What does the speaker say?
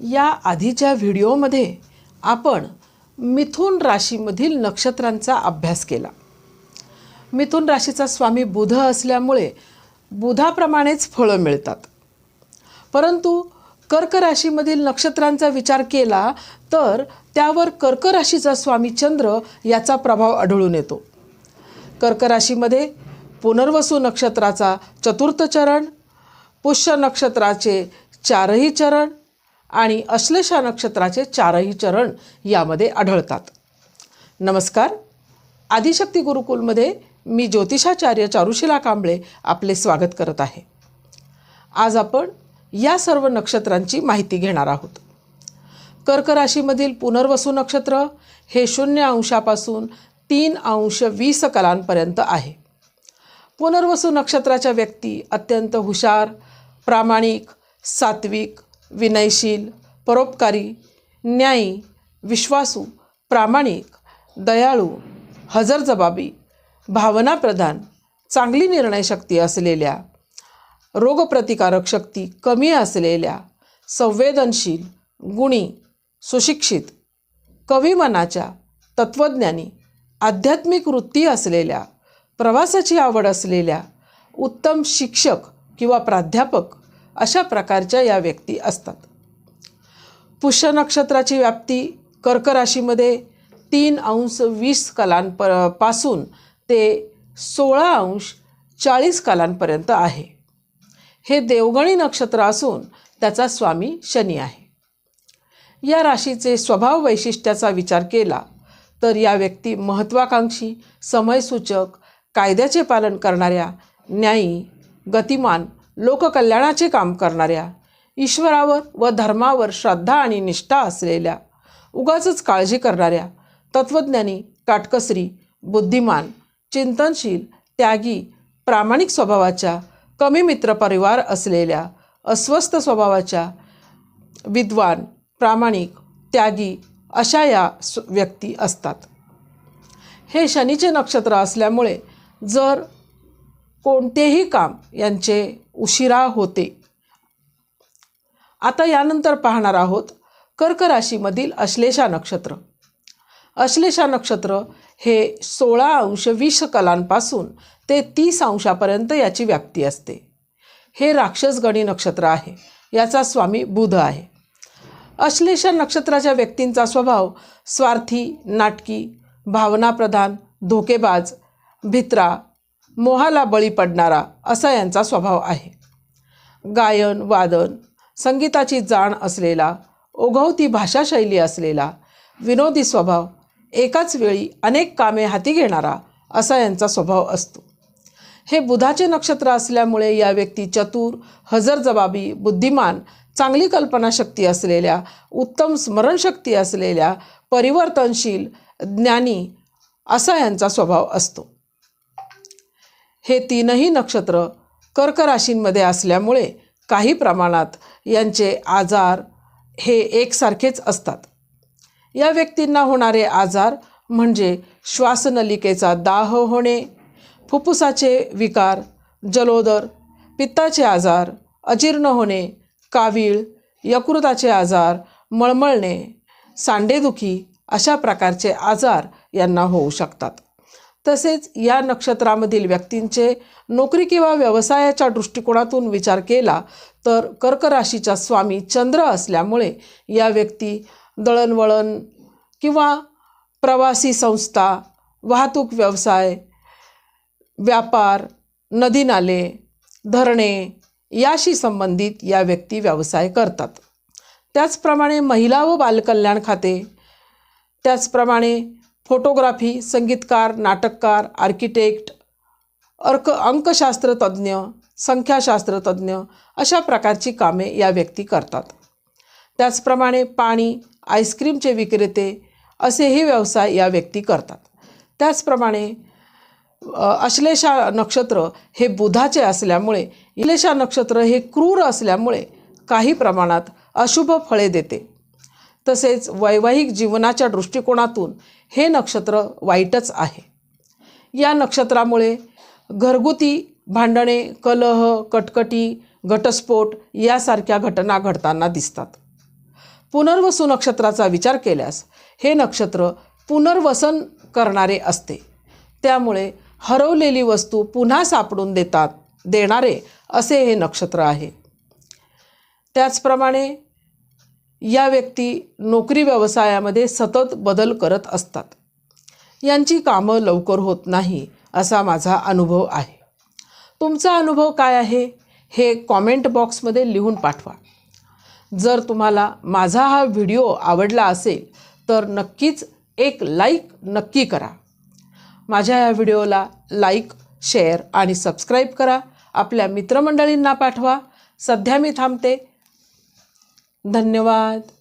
या आधीच्या व्हिडिओमध्ये आपण मिथुन राशीमधील नक्षत्रांचा अभ्यास केला. मिथुन राशीचा स्वामी बुध असल्यामुळे बुधाप्रमाणेच फळं मिळतात. परंतु कर्क राशीमधील नक्षत्रांचा विचार केला तर त्यावर कर्क राशीचा स्वामी चंद्र याचा प्रभाव आढळून येतो. कर्क राशीमध्ये पुनर्वसू नक्षत्राचा चतुर्थ चरण पुष्य नक्षत्राचे चारही चरण आणि अश्लेषा नक्षत्राचे चारही चरण यामध्ये आढळतात. नमस्कार. आदिशक्ती गुरुकुलमध्ये मी ज्योतिषाचार्य चारुशिला कांबळे आपले स्वागत करत आहे. आज आपण या सर्व नक्षत्रांची माहिती घेणार आहोत. कर्क राशीमधील पुनर्वसू नक्षत्र हे शून्य अंशापासून तीन अंश वीस कलांपर्यंत आहे. पुनर्वसू नक्षत्राच्या व्यक्ती अत्यंत हुशार प्रामाणिक सात्विक विनयशील परोपकारी न्यायी विश्वासू प्रामाणिक दयाळू हजरजबाबी भावनाप्रधान चांगली निर्णयशक्ती असलेल्या रोगप्रतिकारक शक्ती कमी असलेल्या संवेदनशील गुणी सुशिक्षित कविमनाच्या तत्त्वज्ञानी आध्यात्मिक वृत्ती असलेल्या प्रवासाची आवड असलेल्या उत्तम शिक्षक किंवा प्राध्यापक अशा प्रकारच्या या व्यक्ती असतात. पुष्य नक्षत्राची व्याप्ती कर्क राशीमध्ये तीन अंश वीस कलांपपासून ते सोळा अंश चाळीस कलांपर्यंत आहे. हे देवगणी नक्षत्र असून त्याचा स्वामी शनी आहे. या राशीचे स्वभाव वैशिष्ट्याचा विचार केला तर या व्यक्ती महत्त्वाकांक्षी समयसूचक कायद्याचे पालन करणाऱ्या न्यायी गतिमान लोककल्याणाचे काम करणाऱ्या ईश्वरावर व धर्मावर श्रद्धा आणि निष्ठा असलेल्या उगाचच काळजी करणाऱ्या तत्त्वज्ञानी काटकसरी बुद्धिमान चिंतनशील त्यागी प्रामाणिक स्वभावाच्या कमी मित्रपरिवार असलेल्या अस्वस्थ स्वभावाच्या विद्वान प्रामाणिक त्यागी अशा या व्यक्ती असतात. हे शनीचे नक्षत्र असल्यामुळे जर कोणतेही काम यांचे उशिरा होते. आता यानंतर पाहणार आहोत कर्क राशीमधील अश्लेषा नक्षत्र. अश्लेषा नक्षत्र हे सोळा अंश वीस कलांपासून ते तीस अंशापर्यंत याची व्याप्ती असते. हे राक्षसगणी नक्षत्र आहे. याचा स्वामी बुध आहे. अश्लेषा नक्षत्राच्या व्यक्तींचा स्वभाव स्वार्थी नाटकी भावनाप्रधान धोकेबाज भित्रा मोहाला बळी पडणारा असा यांचा स्वभाव आहे. गायन वादन संगीताची जाण असलेला ओघवती भाषाशैली असलेला विनोदी स्वभाव एकाच वेळी अनेक कामे हाती घेणारा असा यांचा स्वभाव असतो. हे बुधाचे नक्षत्र असल्यामुळे या व्यक्ती चतुर हजरजबाबी बुद्धिमान चांगली कल्पनाशक्ती असलेल्या उत्तम स्मरणशक्ती असलेल्या परिवर्तनशील ज्ञानी असा यांचा स्वभाव असतो. हे तीनही नक्षत्र कर्क राशींमध्ये असल्यामुळे काही प्रमाणात यांचे आजार हे एकसारखेच असतात. या व्यक्तींना होणारे आजार म्हणजे श्वासनलिकेचा दाह होणे फुफ्फुसाचे विकार जलोदर पित्ताचे आजार अजीर्ण होणे कावीळ यकृताचे आजार मळमळणे सांडेदुखी अशा प्रकारचे आजार यांना होऊ शकतात. तसेच या नक्षत्रामधील व्यक्तींचे नोकरी किंवा व्यवसायाच्या दृष्टिकोनातून विचार केला तर कर्क राशीचा स्वामी चंद्र असल्यामुळे या व्यक्ती दळणवळण किंवा प्रवासी संस्था वाहतूक व्यवसाय व्यापार नदी नाले धरणे याशी संबंधित या व्यक्ती व्यवसाय करतात. त्याचप्रमाणे महिला व बालकल्याण खाते त्याचप्रमाणे फोटोग्राफी संगीतकार नाटककार आर्किटेक्ट अर्क अंकशास्त्र तज्ज्ञ संख्याशास्त्र तज्ज्ञ अशा प्रकारची कामे या व्यक्ती करतात. त्याचप्रमाणे पाणी आईस्क्रीमचे विक्रेते असेही व्यवसाय या व्यक्ती करतात. त्याचप्रमाणे अश्लेषा नक्षत्र हे बुधाचे असल्यामुळे इलेषा नक्षत्र हे क्रूर असल्यामुळे काही प्रमाणात अशुभ फळे देते. तसेच वैवाहिक जीवनाच्या दृष्टिकोनातून हे नक्षत्र वाईटच आहे. या नक्षत्रामुळे घरगुती भांडणे कलह कटकटी घटस्फोट यासारख्या घटना घडताना दिसतात. पुनर्वसू नक्षत्राचा विचार केल्यास हे नक्षत्र पुनर्वसन करणारे असते. त्यामुळे हरवलेली वस्तू पुन्हा सापडून देतात देणारे असे हे नक्षत्र आहे. त्याचप्रमाणे या व्यक्ती नोकरी व्यवसायामध्ये सतत बदल करत असतात. यांची कामं लवकर होत नाही असा माझा अनुभव आहे. तुमचा अनुभव काय आहे हे कॉमेंट बॉक्समध्ये लिहून पाठवा. जर तुम्हाला माझा हा व्हिडिओ आवडला असेल तर नक्कीच एक लाईक नक्की करा. माझ्या या व्हिडिओला लाईक शेअर आणि सबस्क्राईब करा. आपल्या मित्रमंडळींना पाठवा. सध्या मी थांबते. धन्यवाद.